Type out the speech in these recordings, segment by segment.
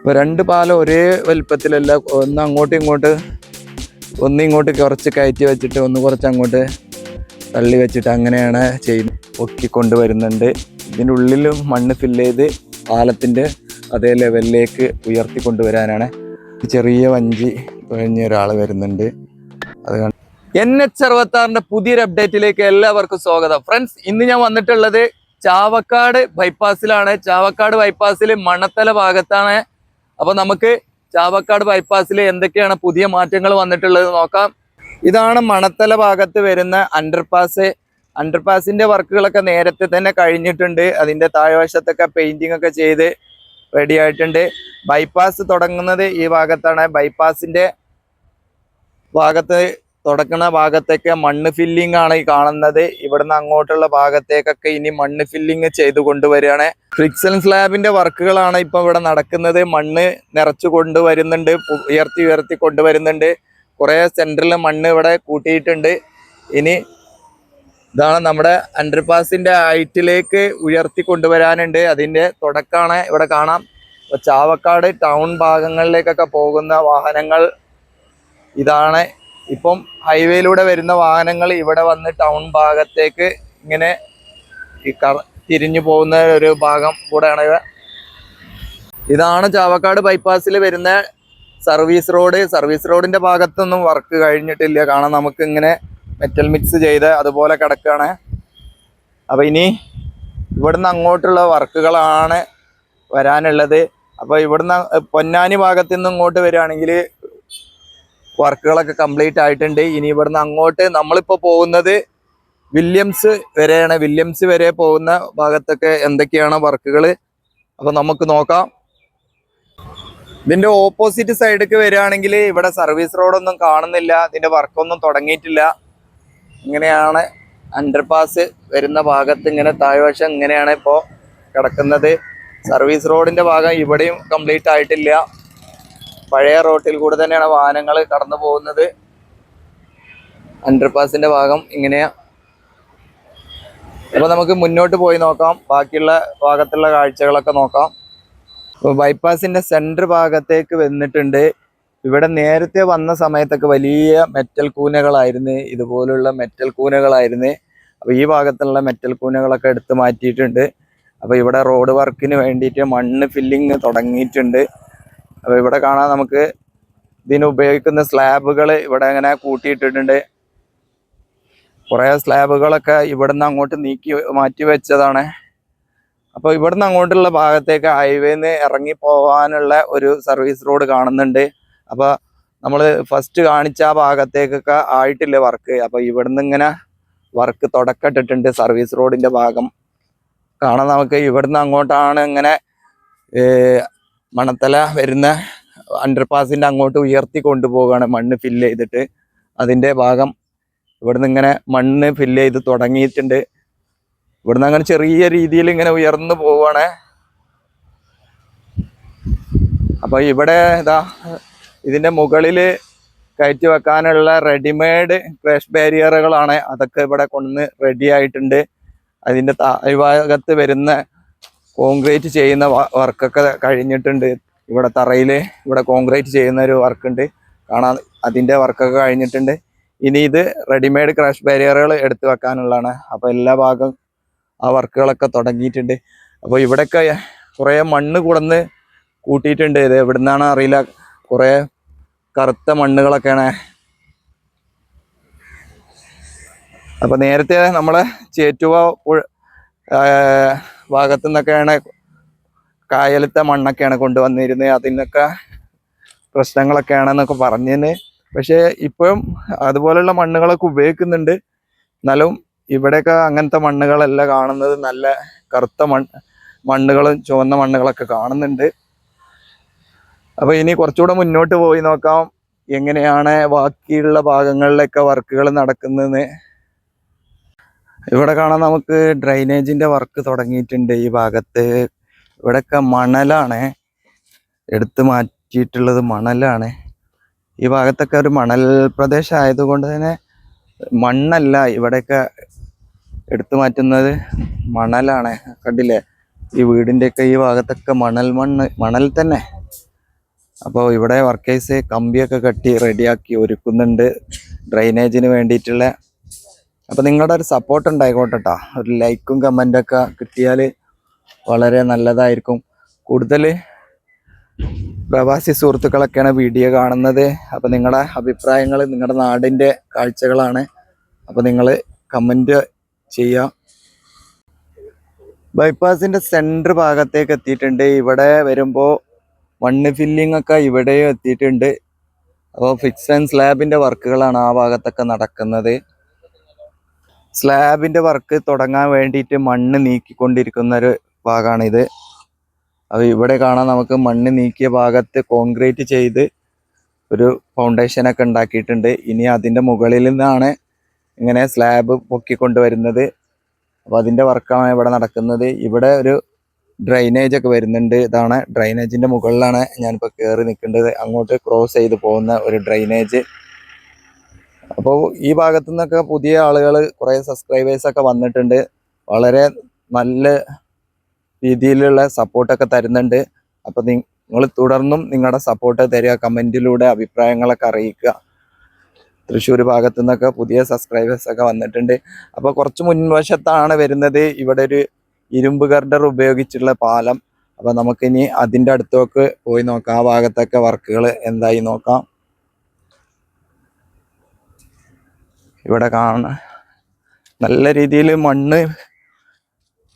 അപ്പോൾ രണ്ട് പാലം ഒരേ വലിപ്പത്തിലല്ല ഒന്ന് അങ്ങോട്ടും ഇങ്ങോട്ട് ഒന്ന് ഇങ്ങോട്ട് കുറച്ച് കയറ്റി വെച്ചിട്ട് ഒന്ന് കുറച്ച് അങ്ങോട്ട് തള്ളി വെച്ചിട്ട് അങ്ങനെയാണ് ചെയ്യുന്നത്. പൊക്കി കൊണ്ടുവരുന്നുണ്ട് ഇതിന്റെ ഉള്ളിലും മണ്ണ് ഫില്ല് ചെയ്ത് പാലത്തിന്റെ അതേ ലെവലിലേക്ക് ഉയർത്തി കൊണ്ടുവരാനാണ് ചെറിയ വഞ്ചി തുഴഞ്ഞ ഒരാൾ വരുന്നുണ്ട്. അത് എൻ എച്ച് അറുപത്താറിന്റെ പുതിയൊരു അപ്ഡേറ്റിലേക്ക് എല്ലാവർക്കും സ്വാഗതം. ഫ്രണ്ട്സ് ഇന്ന് ഞാൻ വന്നിട്ടുള്ളത് ചാവക്കാട് ബൈപ്പാസിലാണ് ചാവക്കാട് ബൈപ്പാസിൽ മണത്തല ഭാഗത്താണ് അപ്പൊ നമുക്ക് ചാവക്കാട് ബൈപ്പാസിൽ എന്തൊക്കെയാണ് പുതിയ മാറ്റങ്ങൾ വന്നിട്ടുള്ളത് നോക്കാം. ഇതാണ് മണത്തല ഭാഗത്ത് വരുന്ന അണ്ടർപാസ് അണ്ടർപാസിന്റെ വർക്കുകളൊക്കെ നേരത്തെ തന്നെ കഴിഞ്ഞിട്ടുണ്ട്. അതിന്റെ താഴ്വശത്തൊക്കെ പെയിന്റിംഗ് ഒക്കെ ചെയ്ത് റെഡി ആയിട്ടുണ്ട്. ബൈപ്പാസ് തുടങ്ങുന്നത് ഈ ഭാഗത്താണ്. ബൈപ്പാസിന്റെ ഭാഗത്ത് തുടക്കുന്ന ഭാഗത്തേക്ക് മണ്ണ് ഫില്ലിംഗ് ആണ് ഈ കാണുന്നത്. ഇവിടുന്ന് അങ്ങോട്ടുള്ള ഭാഗത്തേക്കൊക്കെ ഇനി മണ്ണ് ഫില്ലിംഗ് ചെയ്ത് കൊണ്ടുവരികയാണ്. ഫ്രിക്സൺ സ്ലാബിന്റെ വർക്കുകളാണ് ഇപ്പൊ ഇവിടെ നടക്കുന്നത്. മണ്ണ് നിറച്ചു കൊണ്ടുവരുന്നുണ്ട് ഉയർത്തി ഉയർത്തി കൊണ്ടുവരുന്നുണ്ട്. കുറെ സെന്ററിൽ മണ്ണ് ഇവിടെ കൂട്ടിയിട്ടുണ്ട്. ഇനി ഇതാണ് നമ്മുടെ അണ്ടർപാസിന്റെ ഹൈറ്റിലേക്ക് ഉയർത്തി കൊണ്ടുവരാനുണ്ട്. അതിന്റെ തുടക്കമാണ് ഇവിടെ കാണാം. ചാവക്കാട് ടൗൺ ഭാഗങ്ങളിലേക്കൊക്കെ പോകുന്ന വാഹനങ്ങൾ ഇതാണ്. ഇപ്പം ഹൈവേയിലൂടെ വരുന്ന വാഹനങ്ങൾ ഇവിടെ വന്ന് ടൗൺ ഭാഗത്തേക്ക് ഇങ്ങനെ ഈ കറ തിരിഞ്ഞു പോകുന്ന ഒരു ഭാഗം കൂടെയാണ് ഇത്. ഇതാണ് ചാവക്കാട് ബൈപ്പാസിൽ വരുന്ന സർവീസ് റോഡ്. സർവീസ് റോഡിന്റെ ഭാഗത്തൊന്നും വർക്ക് കഴിഞ്ഞിട്ടില്ല. കാരണം നമുക്ക് ഇങ്ങനെ മെറ്റൽ മിക്സ് ചെയ്ത് അതുപോലെ കിടക്കുകയാണ്. അപ്പോൾ ഇനി ഇവിടുന്ന് അങ്ങോട്ടുള്ള വർക്കുകളാണ് വരാനുള്ളത്. അപ്പോൾ ഇവിടുന്ന് പൊന്നാനി ഭാഗത്തു നിന്ന് ഇങ്ങോട്ട് വരികയാണെങ്കിൽ വർക്കുകളൊക്കെ കംപ്ലീറ്റ് ആയിട്ടുണ്ട്. ഇനി ഇവിടുന്ന് അങ്ങോട്ട് നമ്മളിപ്പോൾ പോകുന്നത് വില്യംസ് വരെയാണ്. വില്യംസ് വരെ പോകുന്ന ഭാഗത്തൊക്കെ എന്തൊക്കെയാണ് വർക്കുകൾ അപ്പോൾ നമുക്ക് നോക്കാം. ഇതിന്റെ ഓപ്പോസിറ്റ് സൈഡിലേക്ക് വരികയാണെങ്കിൽ ഇവിടെ സർവീസ് റോഡൊന്നും കാണുന്നില്ല. ഇതിന്റെ വർക്കൊന്നും തുടങ്ങിയിട്ടില്ല. ഇങ്ങനെയാണ് അണ്ടർപാസ് വരുന്ന ഭാഗത്ത് ഇങ്ങനെ താഴ്വശം ഇങ്ങനെയാണ് ഇപ്പോൾ കിടക്കുന്നത്. സർവീസ് റോഡിന്റെ ഭാഗം ഇവിടെയും കംപ്ലീറ്റ് ആയിട്ടില്ല. പഴയ റോട്ടിൽ കൂടെ തന്നെയാണ് വാഹനങ്ങൾ കടന്നു പോകുന്നത്. അണ്ടർപാസിന്റെ ഭാഗം ഇങ്ങനെയാ. അപ്പൊ നമുക്ക് മുന്നോട്ട് പോയി നോക്കാം. ബാക്കിയുള്ള ഭാഗത്തുള്ള കാഴ്ചകളൊക്കെ നോക്കാം. അപ്പോൾ ബൈപ്പാസിന്റെ സെന്റർ ഭാഗത്തേക്ക് വന്നിട്ടുണ്ട്. ഇവിടെ നേരത്തെ വന്ന സമയത്തൊക്കെ വലിയ മെറ്റൽ കൂനകളായിരുന്നു. ഇതുപോലുള്ള മെറ്റൽ കൂനകളായിരുന്നു. അപ്പോൾ ഈ ഭാഗത്തുള്ള മെറ്റൽ കൂനകളൊക്കെ എടുത്ത് മാറ്റിയിട്ടുണ്ട്. അപ്പോൾ ഇവിടെ റോഡ് വർക്കിന് വേണ്ടിയിട്ട് മണ്ണ് ഫില്ലിങ് തുടങ്ങിയിട്ടുണ്ട്. അപ്പോൾ ഇവിടെ കാണാൻ നമുക്ക് ഇതിന് ഉപയോഗിക്കുന്ന സ്ലാബുകൾ ഇവിടെ അങ്ങനെ കൂട്ടിയിട്ടിട്ടുണ്ട്. കുറേ സ്ലാബുകളൊക്കെ ഇവിടുന്ന് അങ്ങോട്ട് നീക്കി മാറ്റി വെച്ചതാണ്. അപ്പോൾ ഇവിടുന്ന് അങ്ങോട്ടുള്ള ഭാഗത്തേക്ക് ഹൈവേന്ന് ഇറങ്ങി പോകാനുള്ള ഒരു സർവീസ് റോഡ് കാണുന്നുണ്ട്. അപ്പോൾ നമ്മൾ ഫസ്റ്റ് കാണിച്ച ആ ഭാഗത്തേക്കൊക്കെ ആയിട്ടില്ല വർക്ക്? അപ്പോൾ ഇവിടുന്ന് ഇങ്ങനെ വർക്ക് തുടക്കട്ടിട്ടുണ്ട് സർവീസ് റോഡിന്റെ ഭാഗം. കാണാൻ നമുക്ക് ഇവിടുന്ന് അങ്ങോട്ടാണ് ഇങ്ങനെ മണത്തല വരുന്ന അണ്ടർപാസിന്റെ അങ്ങോട്ട് ഉയർത്തി കൊണ്ടുപോവുകയാണ്. മണ്ണ് ഫില്ല് ചെയ്തിട്ട് അതിന്റെ ഭാഗം ഇവിടുന്ന് ഇങ്ങനെ മണ്ണ് ഫില്ല് ചെയ്ത് തുടങ്ങിയിട്ടുണ്ട്. ഇവിടുന്ന് അങ്ങനെ ചെറിയ രീതിയിൽ ഇങ്ങനെ ഉയർന്നു പോവാണ് അപ്പൊ ഇവിടെ ഇതാ ഇതിന്റെ മുകളിൽ കയറ്റി വെക്കാനുള്ള റെഡിമെയ്ഡ് ക്രാഷ് ബാരിയറുകളാണ് അതൊക്കെ ഇവിടെ കൊണ്ടുവന്ന് റെഡി ആയിട്ടുണ്ട്. അതിന്റെ താഴ്ഭാഗത്ത് വരുന്ന കോൺക്രീറ്റ് ചെയ്യുന്ന വർക്കൊക്കെ കഴിഞ്ഞിട്ടുണ്ട്. ഇവിടെ തറയിൽ ഇവിടെ കോൺക്രീറ്റ് ചെയ്യുന്ന ഒരു വർക്ക് ഉണ്ട് കാണാൻ അതിന്റെ വർക്കൊക്കെ കഴിഞ്ഞിട്ടുണ്ട്. ഇനി ഇത് റെഡിമെയ്ഡ് ക്രാഷ് ബാരിയറുകൾ എടുത്തു വെക്കാനുള്ളതാണ്. അപ്പോൾ എല്ലാ ഭാഗം ആ വർക്കുകളൊക്കെ തുടങ്ങിയിട്ടുണ്ട്. അപ്പോൾ ഇവിടെയൊക്കെ കുറേ മണ്ണ് കുടന്ന് കൂട്ടിയിട്ടുണ്ട്. ഇത് എവിടുന്നാണ് അറിയില്ല. കുറേ കറുത്ത മണ്ണുകളൊക്കെയാണ്. അപ്പോൾ നേരത്തെ നമ്മളെ ചേറ്റുവ ഭാഗത്തു നിന്നൊക്കെയാണ് കായലത്തെ മണ്ണൊക്കെയാണ് കൊണ്ടുവന്നിരുന്നത്. അതിനൊക്കെ പ്രശ്നങ്ങളൊക്കെയാണെന്നൊക്കെ പറഞ്ഞതിന് പക്ഷേ ഇപ്പോഴും അതുപോലുള്ള മണ്ണുകളൊക്കെ ഉപയോഗിക്കുന്നുണ്ട്. എന്നാലും ഇവിടെയൊക്കെ അങ്ങനത്തെ മണ്ണുകളല്ല കാണുന്നത്. നല്ല കറുത്ത മണ്ണ് മണ്ണുകളും ചുവന്ന മണ്ണുകളൊക്കെ കാണുന്നുണ്ട്. അപ്പോൾ ഇനി കുറച്ചുകൂടെ മുന്നോട്ട് പോയി നോക്കാം. എങ്ങനെയാണ് ബാക്കിയുള്ള ഭാഗങ്ങളിലൊക്കെ വർക്കുകൾ നടക്കുന്നതെന്ന്. ഇവിടെ കാണാൻ നമുക്ക് ഡ്രൈനേജിന്റെ വർക്ക് തുടങ്ങിയിട്ടുണ്ട് ഈ ഭാഗത്ത്. ഇവിടെയൊക്കെ മണലാണ്. എടുത്ത് മാറ്റിയിട്ടുള്ളത് മണലാണ്. ഈ ഭാഗത്തൊക്കെ ഒരു മണൽ പ്രദേശം ആയതുകൊണ്ട് തന്നെ മണ്ണല്ല ഇവിടെയൊക്കെ എടുത്തു മാറ്റുന്നത് മണലാണ്. കണ്ടില്ലേ? ഈ വീടിന്റെയൊക്കെ ഈ ഭാഗത്തൊക്കെ മണൽ മണ്ണ് മണൽ തന്നെ. അപ്പോൾ ഇവിടെ വർക്കേഴ്സ് കമ്പിയൊക്കെ കെട്ടി റെഡിയാക്കി ഒരുക്കുന്നുണ്ട്. ഡ്രൈനേജിന് വേണ്ടിയിട്ടുള്ള അപ്പോൾ നിങ്ങളുടെ ഒരു സപ്പോർട്ട് ഉണ്ടായിക്കോട്ടെ കേട്ടോ ഒരു ലൈക്കും കമന്റൊക്കെ കിട്ടിയാൽ വളരെ നല്ലതായിരിക്കും. കൂടുതൽ പ്രവാസി സുഹൃത്തുക്കളൊക്കെയാണ് വീഡിയോ കാണുന്നത്. അപ്പോൾ നിങ്ങളുടെ അഭിപ്രായങ്ങൾ നിങ്ങളുടെ നാടിന്റെ കാഴ്ചകളാണ്. അപ്പോൾ നിങ്ങൾ കമന്റ് ചെയ്യുക ബൈപ്പാസിന്റെ സെന്റർ ഭാഗത്തേക്ക് എത്തിയിട്ടുണ്ട്. ഇവിടെ വരുമ്പോൾ മണ്ണ് ഫില്ലിംഗ് ഒക്കെ ഇവിടെയും എത്തിയിട്ടുണ്ട്. അപ്പോൾ ഫിക്സ് ആൻഡ് സ്ലാബിന്റെ വർക്കുകളാണ് ആ ഭാഗത്തൊക്കെ നടക്കുന്നത്. സ്ലാബിന്റെ വർക്ക് തുടങ്ങാൻ വേണ്ടിയിട്ട് മണ്ണ് നീക്കിക്കൊണ്ടിരിക്കുന്ന ഒരു ഭാഗമാണിത് അത് ഇവിടെ കാണാൻ നമുക്ക് മണ്ണ് നീക്കിയ ഭാഗത്ത് കോൺക്രീറ്റ് ചെയ്ത് ഒരു ഫൗണ്ടേഷൻ ഒക്കെ ഉണ്ടാക്കിയിട്ടുണ്ട്. ഇനി അതിന്റെ മുകളിൽ നിന്നാണ് ഇങ്ങനെ സ്ലാബ് പൊക്കിക്കൊണ്ടുവരുന്നത്. അപ്പോൾ അതിന്റെ വർക്കാണ് ഇവിടെ നടക്കുന്നത്. ഇവിടെ ഒരു ഡ്രൈനേജ് ഒക്കെ വരുന്നുണ്ട്. ഇതാണ് ഡ്രൈനേജിന്റെ മുകളിലാണ് ഞാനിപ്പോൾ കയറി നിൽക്കേണ്ടത് അങ്ങോട്ട് ക്രോസ് ചെയ്ത് പോകുന്ന ഒരു ഡ്രൈനേജ് അപ്പോൾ ഈ ഭാഗത്തു നിന്നൊക്കെ പുതിയ ആളുകൾ കുറേ സബ്സ്ക്രൈബേഴ്സൊക്കെ വന്നിട്ടുണ്ട്. വളരെ നല്ല രീതിയിലുള്ള സപ്പോർട്ടൊക്കെ തരുന്നുണ്ട്. അപ്പോൾ നിങ്ങൾ തുടർന്നും നിങ്ങളുടെ സപ്പോർട്ട് തരിക കമന്റിലൂടെ അഭിപ്രായങ്ങളൊക്കെ അറിയിക്കുക. തൃശ്ശൂർ ഭാഗത്തു നിന്നൊക്കെ പുതിയ സബ്സ്ക്രൈബേഴ്സൊക്കെ വന്നിട്ടുണ്ട്. അപ്പോൾ കുറച്ച് മുൻവശത്താണ് വരുന്നത് ഇവിടെ ഒരു ഇരുമ്പ് ഗർഡർ ഉപയോഗിച്ചുള്ള പാലം. അപ്പോൾ നമുക്കിനി അതിന്റെ അടുത്തൊക്കെ പോയി നോക്കാം. ആ ഭാഗത്തൊക്കെ വർക്കുകൾ എന്തായി നോക്കാം. ഇവിടെ കാണ നല്ല രീതിയിൽ മണ്ണ്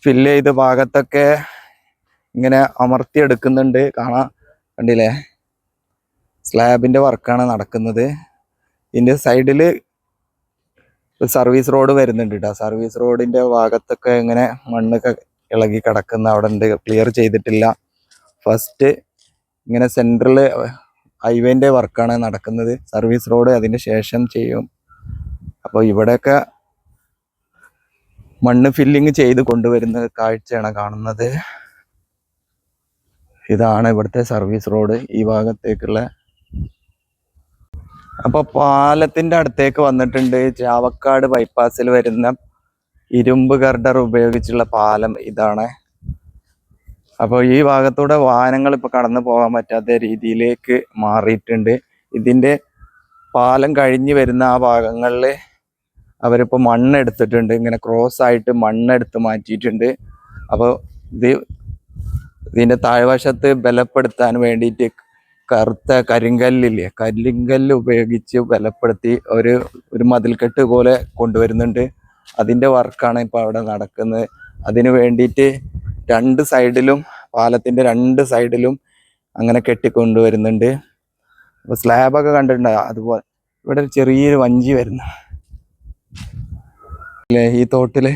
ഫില്ല് ചെയ്ത ഭാഗത്തൊക്കെ ഇങ്ങനെ അമർത്തിയെടുക്കുന്നുണ്ട് കാണാം. കണ്ടില്ലേ? സ്ലാബിന്റെ വർക്കാണ് നടക്കുന്നത്. ഇതിന്റെ സൈഡിൽ സർവീസ് റോഡ് വരുന്നുണ്ട് കേട്ടോ സർവീസ് റോഡിന്റെ ഭാഗത്തൊക്കെ ഇങ്ങനെ മണ്ണൊക്കെ ഇളകി കിടക്കുന്ന അവിടെ ഉണ്ട്. ക്ലിയർ ചെയ്തിട്ടില്ല. ഫസ്റ്റ് ഇങ്ങനെ സെൻട്രൽ ഹൈവേന്റെ വർക്കാണ് നടക്കുന്നത്. സർവീസ് റോഡ് അതിന് ശേഷം ചെയ്യും. അപ്പോൾ ഇവിടെയൊക്കെ മണ്ണ് ഫില്ലിങ് ചെയ്ത് കൊണ്ടുവരുന്ന കാഴ്ചയാണ് കാണുന്നത്. ഇതാണ് ഇവിടുത്തെ സർവീസ് റോഡ് ഈ ഭാഗത്തേക്കുള്ള. അപ്പോൾ പാലത്തിന്റെ അടുത്തേക്ക് വന്നിട്ടുണ്ട്. ചാവക്കാട് ബൈപ്പാസിൽ വരുന്ന ഇരുമ്പ് ഗർഡർ ഉപയോഗിച്ചുള്ള പാലം ഇതാണ്. അപ്പോൾ ഈ ഭാഗത്തൂടെ വാഹനങ്ങൾ ഇപ്പോൾ കടന്നു പോകാൻ പറ്റാത്ത രീതിയിലേക്ക് മാറിയിട്ടുണ്ട്. ഇതിന്റെ പാലം കഴിഞ്ഞ് വരുന്ന ആ ഭാഗങ്ങളിൽ അവരിപ്പോൾ മണ്ണെടുത്തിട്ടുണ്ട് ഇങ്ങനെ ക്രോസ് ആയിട്ട് മണ്ണെടുത്ത് മാറ്റിയിട്ടുണ്ട്. അപ്പോൾ ഇത് ഇതിന്റെ താഴ്വശത്ത് ബലപ്പെടുത്താൻ വേണ്ടിയിട്ട് കറുത്ത കരിങ്കല്ലില്ലേ കല്ലിങ്കല്ല് ഉപയോഗിച്ച് ബലപ്പെടുത്തി ഒരു ഒരു മതിൽക്കെട്ട് പോലെ കൊണ്ടുവരുന്നുണ്ട്. അതിന്റെ വർക്കാണ് ഇപ്പോൾ അവിടെ നടക്കുന്നത്. അതിനു വേണ്ടിയിട്ട് രണ്ട് സൈഡിലും പാലത്തിന്റെ രണ്ട് സൈഡിലും അങ്ങനെ കെട്ടിക്കൊണ്ടുവരുന്നുണ്ട്. അപ്പോൾ സ്ലാബൊക്കെ കണ്ടിട്ടുണ്ടാകും അതുപോലെ ഇവിടെ ചെറിയൊരു വഞ്ചി വരുന്നു. അല്ലേ ഈ തോട്ടിൽ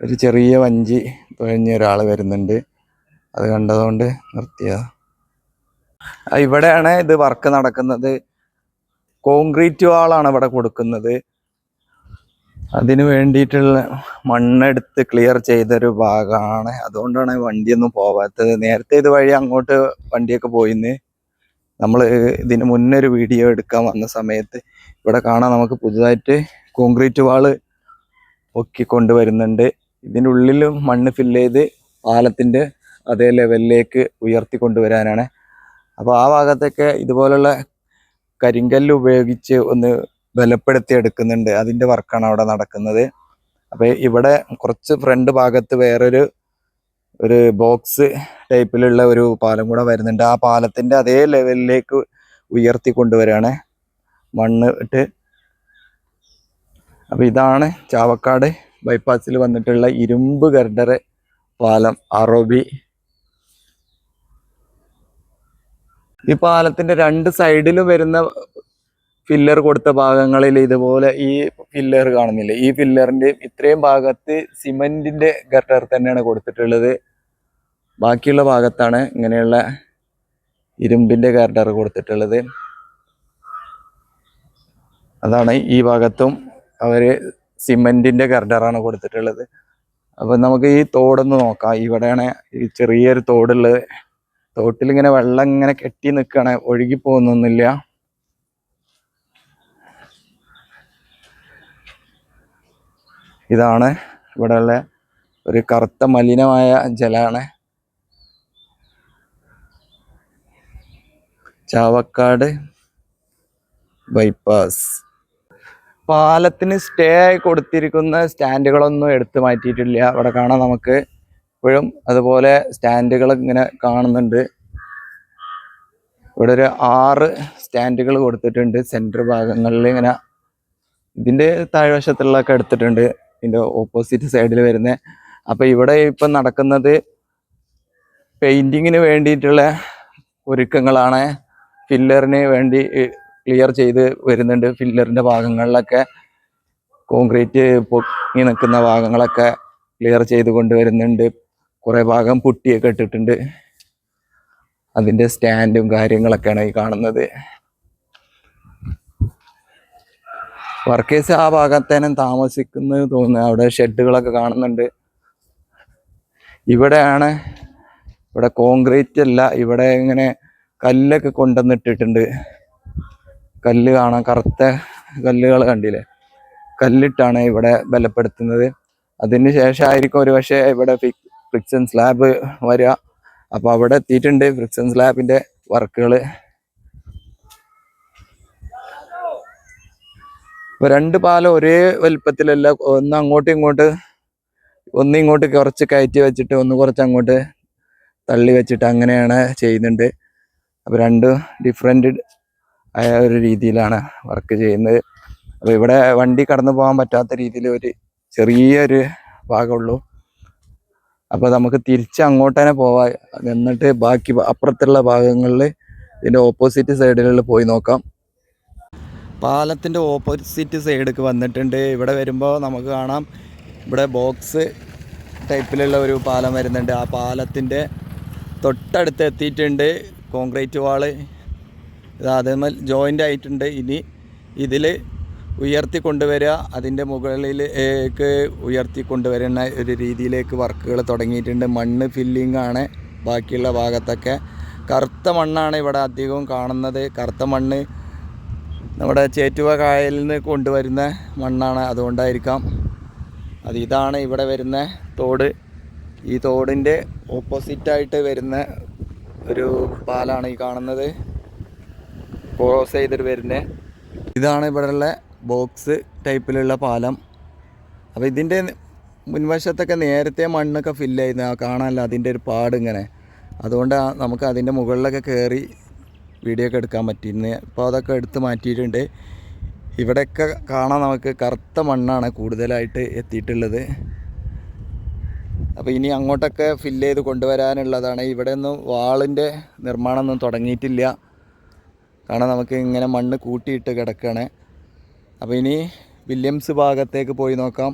ഒരു ചെറിയ വഞ്ചി തുഴഞ്ഞ ഒരാൾ വരുന്നുണ്ട്. അത് കണ്ടതുകൊണ്ട് നിർത്തിയതാണ് ഇവിടെയാണ് ഇത് വർക്ക് നടക്കുന്നത്. കോൺക്രീറ്റ് വാളാണ് ഇവിടെ കൊടുക്കുന്നത്. അതിന് വേണ്ടിയിട്ടുള്ള മണ്ണെടുത്ത് ക്ലിയർ ചെയ്തൊരു ഭാഗമാണ്. അതുകൊണ്ടാണ് വണ്ടിയൊന്നും പോവാത്തത്. നേരത്തെ ഇത് വഴി അങ്ങോട്ട് വണ്ടിയൊക്കെ പോയിന്ന്. നമ്മൾ ഇതിന് മുന്നേ ഒരു വീഡിയോ എടുക്കാൻ വന്ന സമയത്ത് ഇവിടെ കാണാൻ നമുക്ക് പുതുതായിട്ട് കോൺക്രീറ്റ് വാൾ പൊക്കി കൊണ്ടുവരുന്നുണ്ട്. ഇതിന്റെ ഉള്ളിൽ മണ്ണ് ഫില്ല് ചെയ്ത് പാലത്തിന്റെ അതേ ലെവലിലേക്ക് ഉയർത്തി കൊണ്ടുവരാനാണ്. അപ്പോൾ ആ ഭാഗത്തൊക്കെ ഇതുപോലുള്ള കരിങ്കല്ല് ഉപയോഗിച്ച് ഒന്ന് ബലപ്പെടുത്തി എടുക്കുന്നുണ്ട്. അതിന്റെ വർക്കാണ് അവിടെ നടക്കുന്നത്. അപ്പോൾ ഇവിടെ കുറച്ച് ഫ്രണ്ട് ഭാഗത്ത് വേറൊരു ഒരു ബോക്സ് ടൈപ്പിലുള്ള ഒരു പാലം കൂടെ വരുന്നുണ്ട്. ആ പാലത്തിന്റെ അതേ ലെവലിലേക്ക് ഉയർത്തി കൊണ്ടുവരികയാണ് മണ്ണ് ഇട്ട് അപ്പോൾ ഇതാണ് ചാവക്കാട് ബൈപ്പാസിൽ വന്നിട്ടുള്ള ഇരുമ്പ് ഗർഡർ പാലം അറോബി ഈ പാലത്തിന്റെ രണ്ട് സൈഡിലും വരുന്ന ഫില്ലർ കൊടുത്ത ഭാഗങ്ങളിൽ ഇതുപോലെ ഈ ഫില്ലർ കാണുന്നില്ല? ഈ ഫില്ലറിന്റെ ഇത്രയും ഭാഗത്ത് സിമെന്റിന്റെ ഗർഡർ തന്നെയാണ് കൊടുത്തിട്ടുള്ളത്. ബാക്കിയുള്ള ഭാഗത്താണ് ഇങ്ങനെയുള്ള ഇരുമ്പിന്റെ ഗർഡർ കൊടുത്തിട്ടുള്ളത്. അതാണ് ഈ ഭാഗത്തും അവർ സിമെന്റിന്റെ ഗർഡറാണ് കൊടുത്തിട്ടുള്ളത്. അപ്പൊ നമുക്ക് ഈ തോടൊന്ന് നോക്കാം. ഇവിടെയാണ് ഈ ചെറിയൊരു തോടുള്ളത്. തോട്ടിൽ ഇങ്ങനെ വെള്ളം ഇങ്ങനെ കെട്ടി നിൽക്കുകയാണ് ഒഴുകി പോകുന്നൊന്നുമില്ല. ഇതാണ് ഇവിടെയുള്ള ഒരു കറുത്ത മലിനമായ ജലമാണ് ചാവക്കാട് ബൈപ്പാസ്. പാലത്തിന് സ്റ്റേ ആയി കൊടുത്തിരിക്കുന്ന സ്റ്റാൻഡുകളൊന്നും എടുത്തു മാറ്റിയിട്ടില്ല. അവിടെ കാണാം നമുക്ക് ഇപ്പോഴും. അതുപോലെ സ്റ്റാൻഡുകൾ ഇങ്ങനെ കാണുന്നുണ്ട്. ഇവിടെ ഒരു ആറ് സ്റ്റാൻഡുകൾ കൊടുത്തിട്ടുണ്ട്. സെന്റർ ഭാഗങ്ങളിൽ ഇങ്ങനെ ഇതിന്റെ താഴ്വശത്തുള്ളതൊക്കെ എടുത്തിട്ടുണ്ട്. ഇതിന്റെ ഓപ്പോസിറ്റ് സൈഡിൽ വരുന്ന. അപ്പോൾ ഇവിടെ ഇപ്പം നടക്കുന്നത് പെയിന്റിങ്ങിന് വേണ്ടിയിട്ടുള്ള ഒരുക്കങ്ങളാണ്. ഫില്ലറിന് വേണ്ടി ക്ലിയർ ചെയ്ത് വരുന്നുണ്ട്. ഫില്ലറിന്റെ ഭാഗങ്ങളിലൊക്കെ കോൺക്രീറ്റ് പൊങ്ങി നിൽക്കുന്ന ഭാഗങ്ങളൊക്കെ ക്ലിയർ ചെയ്ത് കൊണ്ടുവരുന്നുണ്ട് കുറേ ഭാഗം പുട്ടിയൊക്കെ ഇട്ടിട്ടുണ്ട്. അതിന്റെ സ്റ്റാൻഡും കാര്യങ്ങളൊക്കെയാണ് ഈ കാണുന്നത്. വർക്കേഴ്സ് ആ ഭാഗത്തേനും താമസിക്കുന്നത് തോന്നുന്നു. അവിടെ ഷെഡുകളൊക്കെ കാണുന്നുണ്ട്. ഇവിടെയാണ് ഇവിടെ കോൺക്രീറ്റ് അല്ല ഇവിടെ ഇങ്ങനെ കല്ലൊക്കെ കൊണ്ടുവന്നിട്ടിട്ടുണ്ട്. കല്ല് കാണാം കറുത്ത കല്ലുകൾ കണ്ടില്ലേ? കല്ലിട്ടാണ് ഇവിടെ ബലപ്പെടുത്തുന്നത്. അതിന് ശേഷമായിരിക്കും ഒരു പക്ഷേ ഇവിടെ ഫ്രിക്ഷൻ സ്ലാബ് വരിക. അപ്പോൾ അവിടെ എത്തിയിട്ടുണ്ട് ഫ്രിക്ഷൻ സ്ലാബിന്റെ വർക്കുകൾ ഇപ്പൊ രണ്ട് പാലം ഒരേ വലിപ്പത്തിലല്ല ഒന്ന് അങ്ങോട്ടും ഇങ്ങോട്ട് ഒന്ന് ഇങ്ങോട്ട് കുറച്ച് കയറ്റി വെച്ചിട്ട് ഒന്ന് കുറച്ച് അങ്ങോട്ട് തള്ളി വെച്ചിട്ട് അങ്ങനെയാണ് ചെയ്യുന്നുണ്ട്. അപ്പോൾ രണ്ട് ഡിഫറെന്റ് ആയ ഒരു രീതിയിലാണ് വർക്ക് ചെയ്യുന്നത്. അപ്പോൾ ഇവിടെ വണ്ടി കടന്നു പോകാൻ പറ്റാത്ത രീതിയിൽ ഒരു ചെറിയൊരു ഭാഗമുള്ളൂ. അപ്പോൾ നമുക്ക് തിരിച്ച് അങ്ങോട്ട് തന്നെ പോവാ. എന്നിട്ട് ബാക്കി അപ്പുറത്തുള്ള ഭാഗങ്ങളിൽ ഇതിന്റെ ഓപ്പോസിറ്റ് സൈഡിലുള്ള പോയി നോക്കാം. പാലത്തിന്റെ ഓപ്പോസിറ്റ് സൈഡിലേക്ക് വന്നിട്ടുണ്ട്. ഇവിടെ വരുമ്പോൾ നമുക്ക് കാണാം. ഇവിടെ ബോക്സ് ടൈപ്പിലുള്ള ഒരു പാലം വരുന്നുണ്ട്. ആ പാലത്തിന്റെ തൊട്ടടുത്ത് എത്തിയിട്ടുണ്ട്. കോൺക്രീറ്റ് വാൾ ഇത് അതേമാതിരി ജോയിന്റ് ആയിട്ടുണ്ട്. ഇനി ഇതിൽ ഉയർത്തി കൊണ്ടുവരിക അതിന്റെ മുകളിലേക്ക് ഉയർത്തി കൊണ്ടുവരുന്ന ഒരു രീതിയിലേക്ക് വർക്കുകൾ തുടങ്ങിയിട്ടുണ്ട്. മണ്ണ് ഫില്ലിംഗ് ആണ് ബാക്കിയുള്ള ഭാഗത്തൊക്കെ. കറുത്ത മണ്ണാണ് ഇവിടെ അധികവും കാണുന്നത്. കറുത്ത മണ്ണ് നമ്മുടെ ചേറ്റുവ കായലിൽ നിന്ന് കൊണ്ടുവരുന്ന മണ്ണാണ് അതുകൊണ്ടായിരിക്കാം. അത് ഇതാണ് ഇവിടെ വരുന്ന തോട്. ഈ തോടിന്റെ ഓപ്പോസിറ്റായിട്ട് വരുന്ന ഒരു പാലാണ് ഈ കാണുന്നത്. ക്രോസ് ചെയ്തിട്ട് വരുന്നത് ഇതാണ് ഇവിടെയുള്ള ബോക്സ് ടൈപ്പിലുള്ള പാലം. അപ്പോൾ ഇതിന്റെ മുൻവശത്തൊക്കെ നേരത്തെ മണ്ണൊക്കെ ഫില്ല് ചെയ്യുന്ന കാണാനല്ല അതിന്റെ ഒരു പാട് ഇങ്ങനെ. അതുകൊണ്ട് നമുക്ക് അതിന്റെ മുകളിലൊക്കെ കയറി വീഡിയോ ഒക്കെ എടുക്കാൻ പറ്റിയിരുന്നു ഇപ്പോൾ അതൊക്കെ എടുത്ത് മാറ്റിയിട്ടുണ്ട്. ഇവിടെയൊക്കെ കാണാൻ നമുക്ക് കറുത്ത മണ്ണാണ് കൂടുതലായിട്ട് എത്തിയിട്ടുള്ളത്. അപ്പോൾ ഇനി അങ്ങോട്ടൊക്കെ ഫില്ല് ചെയ്ത് കൊണ്ടുവരാനുള്ളതാണ്. ഇവിടെ ഒന്നും വാളിന്റെ നിർമ്മാണമൊന്നും തുടങ്ങിയിട്ടില്ല. കാരണം നമുക്ക് ഇങ്ങനെ മണ്ണ് കൂട്ടിയിട്ട് കിടക്കുകയാണ് അപ്പോൾ ഇനി വില്യംസ് ഭാഗത്തേക്ക് പോയി നോക്കാം.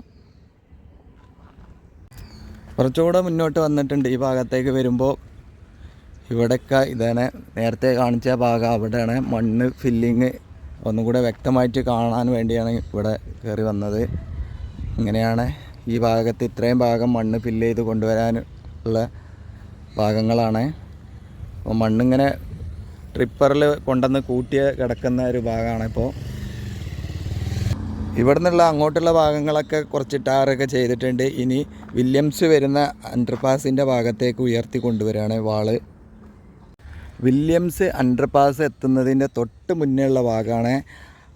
കുറച്ചുകൂടെ മുന്നോട്ട് വന്നിട്ടുണ്ട് ഈ ഭാഗത്തേക്ക് വരുമ്പോൾ ഇവിടെയൊക്കെ ഇതാണ് നേരത്തെ കാണിച്ച ഭാഗം. അവിടെയാണ് മണ്ണ് ഫില്ലിങ് ഒന്നും കൂടെ വ്യക്തമായിട്ട് കാണാൻ വേണ്ടിയാണ് ഇവിടെ കയറി വന്നത്. ഇങ്ങനെയാണ് ഈ ഭാഗത്ത് ഇത്രയും ഭാഗം മണ്ണ് ഫില്ല് ചെയ്ത് കൊണ്ടുവരാനുള്ള ഭാഗങ്ങളാണ്. അപ്പോൾ മണ്ണിങ്ങനെ ട്രിപ്പറിൽ കൊണ്ടുവന്ന് കൂട്ടിയ കിടക്കുന്ന ഒരു ഭാഗമാണ് ഇപ്പോൾ ഇവിടെ നിന്നുള്ള അങ്ങോട്ടുള്ള ഭാഗങ്ങളൊക്കെ കുറച്ച് ടാറൊക്കെ ചെയ്തിട്ടുണ്ട്. ഇനി വില്യംസ് വരുന്ന അണ്ടർപാസിന്റെ ഭാഗത്തേക്ക് ഉയർത്തി കൊണ്ടുവരികയാണ് വാൾ. വില്യംസ് അണ്ടർപാസ് എത്തുന്നതിന്റെ തൊട്ട് മുന്നേ ഉള്ള ഭാഗമാണ്.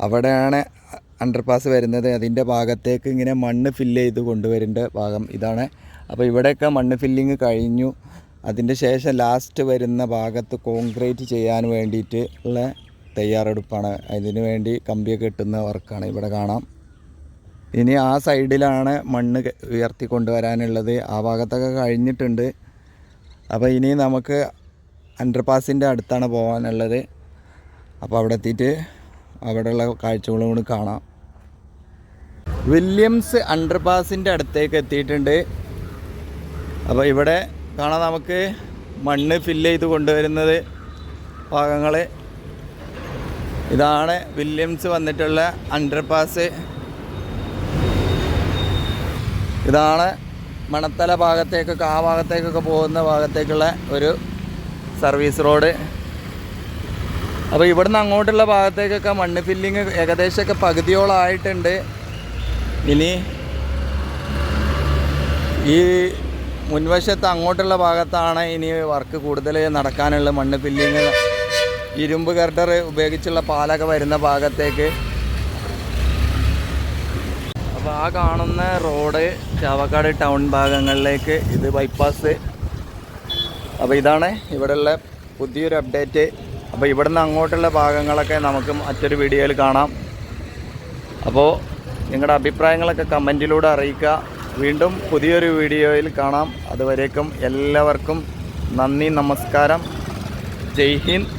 അവിടെയാണ് അണ്ടർപാസ് വരുന്നത്. അതിന്റെ ഭാഗത്തേക്ക് ഇങ്ങനെ മണ്ണ് ഫില്ല് ചെയ്ത് കൊണ്ടുവരേണ്ട ഭാഗം ഇതാണ്. അപ്പോൾ ഇവിടെയൊക്കെ മണ്ണ് ഫില്ലിങ് കഴിഞ്ഞു. അതിന്റെ ശേഷം ലാസ്റ്റ് വരുന്ന ഭാഗത്ത് കോൺക്രീറ്റ് ചെയ്യാൻ വേണ്ടിയിട്ട് ഉള്ള തയ്യാറെടുപ്പാണ്. അതിന് വേണ്ടി കമ്പിയൊക്കെ കിട്ടുന്ന വർക്കാണ് ഇവിടെ കാണാം. ഇനി ആ സൈഡിലാണ് മണ്ണ് ഉയർത്തി കൊണ്ടുവരാനുള്ളത് ആ ഭാഗത്തൊക്കെ കഴിഞ്ഞിട്ടുണ്ട്. അപ്പോൾ ഇനി നമുക്ക് അണ്ടർപാസിന്റെ അടുത്താണ് പോകാനുള്ളത്. അപ്പോൾ അവിടെ എത്തിയിട്ട് അവിടെയുള്ള കാഴ്ചകളും കൂടി കാണാം. വില്യംസ് അണ്ടർപാസിന്റെ അടുത്തേക്ക് എത്തിയിട്ടുണ്ട്. അപ്പോൾ ഇവിടെ കാണാം നമുക്ക് മണ്ണ് ഫില്ല് ചെയ്ത് കൊണ്ടുവരുന്നത് ഭാഗങ്ങൾ ഇതാണ് വില്യംസ് വന്നിട്ടുള്ള അണ്ടർപാസ് ഇതാണ് മണത്തല ഭാഗത്തേക്കൊക്കെ ആ ഭാഗത്തേക്കൊക്കെ പോകുന്ന ഭാഗത്തേക്കുള്ള ഒരു സർവീസ് റോഡ് അപ്പോൾ ഇവിടുന്ന് അങ്ങോട്ടുള്ള ഭാഗത്തേക്കൊക്കെ മണ്ണ് ഫില്ലിങ് ഏകദേശമൊക്കെ പകുതിയോളം ആയിട്ടുണ്ട് ഇനി ഈ മുൻവശത്ത് അങ്ങോട്ടുള്ള ഭാഗത്താണ് ഇനി വർക്ക് കൂടുതൽ നടക്കാനുള്ള മണ്ണ് ഫില്ലിങ് ഇരുമ്പ് ഗർഡർ ഉപയോഗിച്ചുള്ള പാലൊക്കെ വരുന്ന ഭാഗത്തേക്ക്. അപ്പോൾ ആ കാണുന്ന റോഡ് ചാവക്കാട് ടൗൺ ഭാഗങ്ങളിലേക്ക് ഇത് ബൈപ്പാസ് അപ്പോൾ ഇതാണ് ഇവിടെയുള്ള പുതിയൊരു അപ്ഡേറ്റ് അപ്പോൾ ഇവിടുന്ന് അങ്ങോട്ടുള്ള ഭാഗങ്ങളൊക്കെ നമുക്ക് മറ്റൊരു വീഡിയോയിൽ കാണാം. അപ്പോൾ നിങ്ങളുടെ അഭിപ്രായങ്ങളൊക്കെ കമന്റിലൂടെ അറിയിക്കുക. വീണ്ടും പുതിയൊരു വീഡിയോയിൽ കാണാം. അതുവരേക്കും എല്ലാവർക്കും നന്ദി നമസ്കാരം. ജയ് ഹിന്ദ്.